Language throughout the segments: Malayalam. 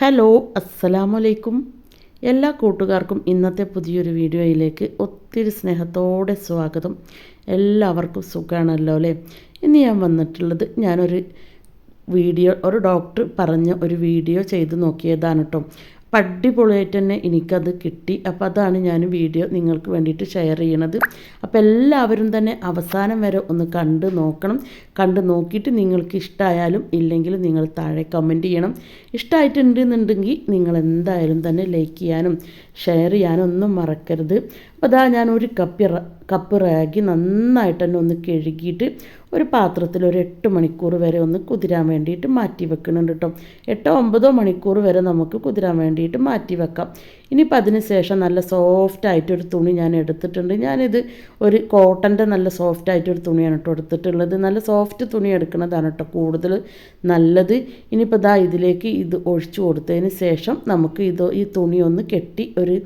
ഹലോ അസ്സലാമു അലൈക്കും എല്ലാ കൂട്ടുകാർക്കും ഇന്നത്തെ പുതിയൊരു വീഡിയോയിലേക്ക് ഒത്തിരി സ്നേഹത്തോടെ സ്വാഗതം. എല്ലാവർക്കും സുഖമാണല്ലോ അല്ലേ? ഇന്ന് ഞാൻ വന്നിട്ടുള്ളത് ഞാനൊരു വീഡിയോ ഒരു ഡോക്ടർ പറഞ്ഞ ഒരു വീഡിയോ ചെയ്ത് നോക്കിയതാണ് കേട്ടോ. അപ്പം അടിപൊളിയായിട്ട് തന്നെ എനിക്കത് കിട്ടി. അപ്പോൾ അതാണ് ഞാൻ വീഡിയോ നിങ്ങൾക്ക് വേണ്ടിയിട്ട് ഷെയർ ചെയ്യണത്. അപ്പോൾ എല്ലാവരും തന്നെ അവസാനം വരെ ഒന്ന് കണ്ട് നോക്കണം. കണ്ട് നോക്കിയിട്ട് നിങ്ങൾക്ക് ഇഷ്ടമായാലും ഇല്ലെങ്കിലും നിങ്ങൾ താഴെ കമന്റ് ചെയ്യണം. ഇഷ്ടമായിട്ടുണ്ടെന്നുണ്ടെങ്കിൽ നിങ്ങൾ എന്തായാലും തന്നെ ലൈക്ക് ചെയ്യാനും ഷെയർ ചെയ്യാനും ഒന്നും മറക്കരുത്. അപ്പോൾ അതാ ഞാൻ ഒരു കപ്പ് കപ്പ് റാഗി നന്നായിട്ട് തന്നെ ഒന്ന് കഴുകിയിട്ട് ഒരു പാത്രത്തിൽ ഒരു എട്ട് മണിക്കൂർ വരെ ഒന്ന് കുതിരാൻ വേണ്ടിയിട്ട് മാറ്റി വെക്കുന്നുണ്ട് കേട്ടോ. എട്ടോ ഒമ്പതോ മണിക്കൂർ വരെ നമുക്ക് കുതിരാൻ വേണ്ടിയിട്ട് മാറ്റി വെക്കാം. ഇനിയിപ്പോൾ അതിന് ശേഷം നല്ല സോഫ്റ്റ് ആയിട്ടൊരു തുണി ഞാൻ എടുത്തിട്ടുണ്ട്. ഞാനിത് ഒരു കോട്ടന്റെ നല്ല സോഫ്റ്റ് ആയിട്ടൊരു തുണിയാണ് കേട്ടോ എടുത്തിട്ടുള്ളത്. നല്ല സോഫ്റ്റ് തുണി എടുക്കുന്നതാണ് കേട്ടോ കൂടുതൽ നല്ലത്. ഇനിയിപ്പോൾ ദാ ഇതിലേക്ക് ഇത് ഒഴിച്ചു കൊടുത്തതിന് ശേഷം നമുക്ക് ഇത് ഈ തുണി ഒന്ന് കെട്ടി ഒരു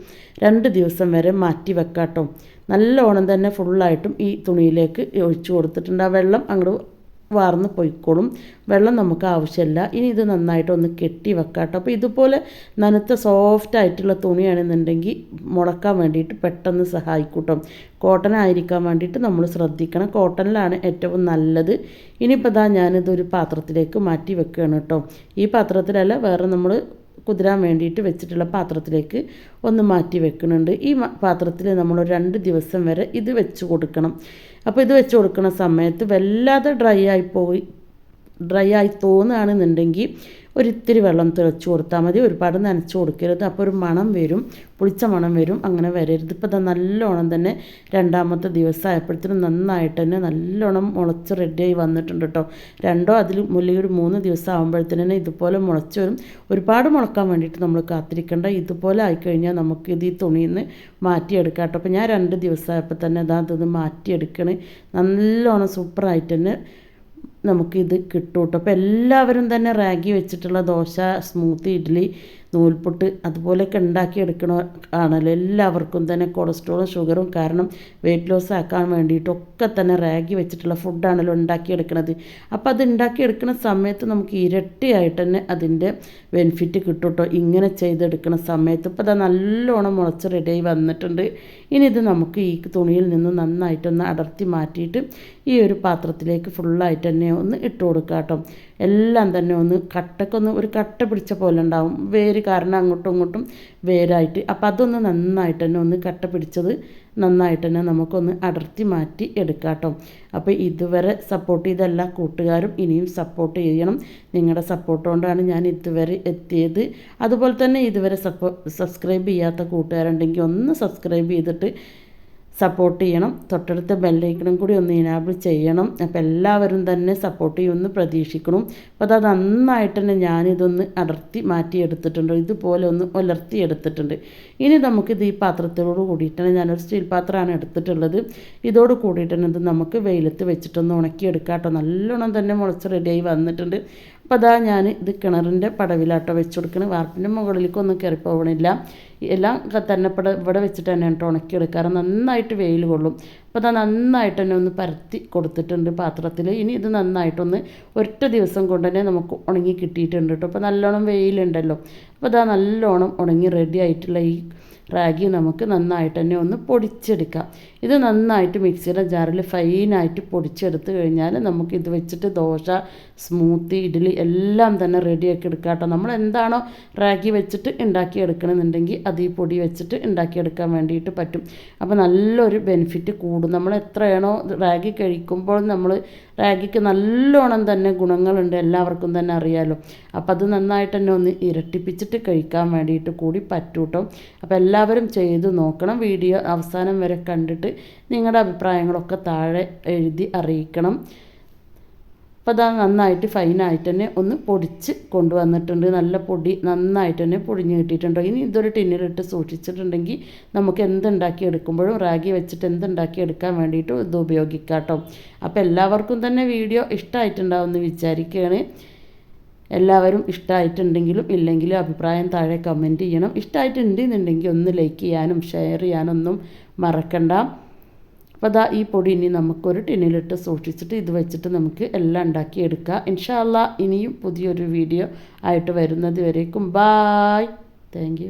രണ്ട് ദിവസം വരെ മാറ്റി വെക്കാം കേട്ടോ. നല്ലോണം തന്നെ ഫുള്ളായിട്ടും ഈ തുണിയിലേക്ക് ഒഴിച്ചു കൊടുത്തിട്ടുണ്ട്. ആ വെള്ളം അങ്ങോട്ട് വാർന്ന് പൊയ്ക്കോളും. വെള്ളം നമുക്ക് ആവശ്യമില്ല ഇനി ഇത് നന്നായിട്ട് ഒന്ന് കെട്ടി വെക്കാട്ടോ. കേട്ടോ അപ്പോൾ ഇതുപോലെ നനുത്ത സോഫ്റ്റ് ആയിട്ടുള്ള തുണിയാണെന്നുണ്ടെങ്കിൽ മുടക്കാൻ വേണ്ടിയിട്ട് പെട്ടെന്ന് സഹായിക്കൂട്ടോ. കോട്ടൺ ആയിരിക്കാൻ വേണ്ടിയിട്ട് നമ്മൾ ശ്രദ്ധിക്കണം. കോട്ടണിലാണ് ഏറ്റവും നല്ലത്. ഇനിയിപ്പോൾ ഇതാ ഞാനിതൊരു പാത്രത്തിലേക്ക് മാറ്റി വെക്കുകയാണ് കേട്ടോ. ഈ പാത്രത്തിലല്ല വേറെ നമ്മൾ കുതിരാൻ വേണ്ടിയിട്ട് വെച്ചിട്ടുള്ള പാത്രത്തിലേക്ക് ഒന്ന് മാറ്റി വെക്കുന്നുണ്ട്. ഈ പാത്രത്തിൽ നമ്മൾ രണ്ട് ദിവസം വരെ ഇത് വെച്ച് കൊടുക്കണം. അപ്പോൾ ഇത് വെച്ച് കൊടുക്കുന്ന സമയത്ത് വല്ലാതെ ഡ്രൈ ആയി പോയി ഡ്രൈ ആയി തോന്നുകയാണെന്നുണ്ടെങ്കിൽ ഒരിത്തിരി വെള്ളം തിളച്ച് കൊടുത്താൽ മതി. ഒരുപാട് നനച്ച് കൊടുക്കരുത്. അപ്പോൾ ഒരു മണം വരും. പുളിച്ച മണം വരും. അങ്ങനെ വരരുത്. ഇപ്പോൾ നല്ലോണം തന്നെ രണ്ടാമത്തെ ദിവസം ആയപ്പോഴത്തേനും നന്നായിട്ട് തന്നെ നല്ലോണം മുളച്ച് റെഡിയായി വന്നിട്ടുണ്ട് കേട്ടോ. രണ്ടോ അതിൽ മുല്ലയൊരു മൂന്ന് ദിവസം ആകുമ്പോഴത്തേനും ഇതുപോലെ മുളച്ച് വരും. ഒരുപാട് മുളക്കാൻ വേണ്ടിയിട്ട് നമ്മൾ കാത്തിരിക്കേണ്ട. ഇതുപോലെ ആയിക്കഴിഞ്ഞാൽ നമുക്ക് ഇത് ഈ തുണിയിൽ നിന്ന് മാറ്റിയെടുക്കാം കേട്ടോ. അപ്പോൾ ഞാൻ രണ്ട് ദിവസമായപ്പോൾ തന്നെ അതാ ഇത് മാറ്റിയെടുക്കണേ. നല്ലോണം സൂപ്പറായിട്ട് തന്നെ നമുക്കിത് കിട്ടും കേട്ടോ. അപ്പോൾ എല്ലാവരും തന്നെ റാഗി വെച്ചിട്ടുള്ള ദോശ സ്മൂത്തി ഇഡ്ഡലി നൂൽപുട്ട് അതുപോലെയൊക്കെ ഉണ്ടാക്കിയെടുക്കണ ആണല്ലോ. എല്ലാവർക്കും തന്നെ കൊളസ്ട്രോളും ഷുഗറും കാരണം വെയിറ്റ് ലോസ് ആക്കാൻ വേണ്ടിയിട്ടൊക്കെ തന്നെ റാഗി വെച്ചിട്ടുള്ള ഫുഡാണല്ലോ ഉണ്ടാക്കിയെടുക്കുന്നത് അപ്പോൾ അത് ഉണ്ടാക്കി എടുക്കുന്ന സമയത്ത് നമുക്ക് ഇരട്ടിയായിട്ട് തന്നെ അതിന്റെ ബെനിഫിറ്റ് കിട്ടും കേട്ടോ ഇങ്ങനെ ചെയ്തെടുക്കുന്ന സമയത്ത് ഇപ്പോൾ അത് നല്ലോണം മുളച്ച് റെഡിയായി വന്നിട്ടുണ്ട്. ഇനി ഇത് നമുക്ക് ഈ തുണിയിൽ നിന്ന് നന്നായിട്ടൊന്ന് അടർത്തി മാറ്റിയിട്ട് ഈ ഒരു പാത്രത്തിലേക്ക് ഫുള്ളായിട്ട് തന്നെ ഒന്ന് ഇട്ട് കൊടുക്കാം കേട്ടോ എല്ലാം തന്നെ ഒന്ന് കട്ടക്കൊന്ന് ഒരു കട്ട പിടിച്ച പോലെ ഉണ്ടാവും. വേര് കാരണം അങ്ങോട്ടും ഇങ്ങോട്ടും വേരായിട്ട്. അപ്പം അതൊന്ന് നന്നായിട്ട് തന്നെ ഒന്ന് കട്ട പിടിച്ചത് നന്നായിട്ട് തന്നെ നമുക്കൊന്ന് അടർത്തി മാറ്റി എടുക്കാം കേട്ടോ അപ്പോൾ ഇതുവരെ സപ്പോർട്ട് ചെയ്ത എല്ലാ കൂട്ടുകാരും ഇനിയും സപ്പോർട്ട് ചെയ്യണം. നിങ്ങളുടെ സപ്പോർട്ട് കൊണ്ടാണ് ഞാൻ ഇതുവരെ എത്തിയത്. അതുപോലെ തന്നെ ഇതുവരെ സപ്പോ സബ്സ്ക്രൈബ് ചെയ്യാത്ത കൂട്ടുകാരുണ്ടെങ്കിൽ ഒന്ന് സബ്സ്ക്രൈബ് ചെയ്തിട്ട് സപ്പോർട്ട് ചെയ്യണം. തൊട്ടടുത്ത ബെല്ലൈക്കണം കൂടി ഒന്ന് ഇനാബിൾ ചെയ്യണം. അപ്പോൾ എല്ലാവരും തന്നെ സപ്പോർട്ട് ചെയ്യുമെന്ന് പ്രതീക്ഷിക്കണം അപ്പോൾ അത് നന്നായിട്ട് തന്നെ ഞാനിതൊന്ന് അടർത്തി മാറ്റിയെടുത്തിട്ടുണ്ട്. ഇതുപോലെ ഒന്ന് ഉലർത്തി എടുത്തിട്ടുണ്ട് ഇനി നമുക്കിത് ഈ പാത്രത്തോട് കൂടിയിട്ടാണ് ഞാനൊരു സ്റ്റീൽ പാത്രമാണ് എടുത്തിട്ടുള്ളത്. ഇതോട് കൂടിയിട്ടാണ് ഇത് നമുക്ക് വെയിലത്ത് വെച്ചിട്ടൊന്ന് ഉണക്കിയെടുക്കാം കേട്ടോ. നല്ലോണം തന്നെ മുളച്ച് റെഡിയായി വന്നിട്ടുണ്ട്. അപ്പോൾ അതാ ഞാൻ ഇത് കിണറിന്റെ പടവിലാട്ടോ വെച്ച് കൊടുക്കണത് വാർപ്പിന്റെ മുകളിലേക്കൊന്നും കയറി പോകണില്ല എല്ലാം തന്നെ പട ഇവിടെ വെച്ചിട്ട് തന്നെ കേട്ടോ ഉണക്കിയെടുക്കാറ് നന്നായിട്ട് വെയിൽ കൊള്ളും. അപ്പോൾ അത് നന്നായിട്ട് തന്നെ ഒന്ന് പരത്തി കൊടുത്തിട്ടുണ്ട് പാത്രത്തിൽ ഇനി ഇത് നന്നായിട്ടൊന്ന് ഒറ്റ ദിവസം കൊണ്ട് തന്നെ നമുക്ക് ഉണങ്ങി കിട്ടിയിട്ടുണ്ട് കേട്ടോ അപ്പോൾ നല്ലോണം വെയിലുണ്ടല്ലോ. അപ്പോൾ അതാ നല്ലോണം ഉണങ്ങി റെഡി ആയിട്ടുള്ള ഈ റാഗി നമുക്ക് നന്നായിട്ട് തന്നെ ഒന്ന് പൊടിച്ചെടുക്കാം. ഇത് നന്നായിട്ട് മിക്സിയുടെ ജാറിൽ ഫൈനായിട്ട് പൊടിച്ചെടുത്ത് കഴിഞ്ഞാൽ നമുക്ക് ഇത് വെച്ചിട്ട് ദോശ സ്മൂത്തി ഇഡ്ഡലി എല്ലാം തന്നെ റെഡിയാക്കി എടുക്കാം കേട്ടോ. നമ്മൾ എന്താണോ റാഗി വെച്ചിട്ട് ഉണ്ടാക്കി എടുക്കണമെന്നുണ്ടെങ്കിൽ അത് ഈ പൊടി വെച്ചിട്ട് ഉണ്ടാക്കിയെടുക്കാൻ വേണ്ടിയിട്ട് പറ്റും. അപ്പോൾ നല്ലൊരു ബെനിഫിറ്റ് കൂടും. നമ്മൾ എത്രയാണോ റാഗി കഴിക്കുമ്പോൾ നമ്മൾ റാഗിക്ക് നല്ലോണം തന്നെ ഗുണങ്ങളുണ്ട് എല്ലാവർക്കും തന്നെ അറിയാമല്ലോ അപ്പോൾ അത് നന്നായിട്ട് തന്നെ ഒന്ന് ഇരട്ടിപ്പിച്ചിട്ട് കഴിക്കാൻ വേണ്ടിയിട്ട് കൂടി പറ്റൂട്ടോ. അപ്പോൾ എല്ലാവരും ചെയ്ത് നോക്കണം. വീഡിയോ അവസാനം വരെ കണ്ടിട്ട് നിങ്ങളുടെ അഭിപ്രായങ്ങളൊക്കെ താഴെ എഴുതി അറിയിക്കണം. അപ്പോൾ അത് നന്നായിട്ട് ഫൈനായിട്ട് തന്നെ ഒന്ന് പൊടിച്ച് കൊണ്ടുവന്നിട്ടുണ്ട്. നല്ല പൊടി നന്നായിട്ട് തന്നെ പൊടിഞ്ഞ് കിട്ടിയിട്ടുണ്ട്. ഇനി ഇതൊരു ടിന്നിലിട്ട് സൂക്ഷിച്ചിട്ടുണ്ടെങ്കിൽ നമുക്ക് എന്തുണ്ടാക്കി എടുക്കുമ്പോഴും റാഗി വെച്ചിട്ട് എന്തുണ്ടാക്കി എടുക്കാൻ വേണ്ടിയിട്ട് ഇത് ഉപയോഗിക്കാം കേട്ടോ. അപ്പോൾ എല്ലാവർക്കും തന്നെ വീഡിയോ ഇഷ്ടമായിട്ടുണ്ടാവുമെന്ന് വിചാരിക്കുകയാണ് എല്ലാവരും ഇഷ്ടമായിട്ടുണ്ടെങ്കിലും ഇല്ലെങ്കിലും അഭിപ്രായം താഴെ കമന്റ് ചെയ്യണം. ഇഷ്ടമായിട്ടുണ്ടെന്നുണ്ടെങ്കിൽ ഒന്ന് ലൈക്ക് ചെയ്യാനും ഷെയർ ചെയ്യാനൊന്നും മറക്കണ്ട. അപ്പോൾ അതാ ഈ പൊടി ഇനി നമുക്കൊരു ടിന്നിലിട്ട് സൂക്ഷിച്ചിട്ട് ഇത് വെച്ചിട്ട് നമുക്ക് എല്ലാം ഉണ്ടാക്കിയെടുക്കാം ഇൻഷാല്ല ഇനിയും പുതിയൊരു വീഡിയോ ആയിട്ട് വരുന്നത് വരേക്കും. Bye thank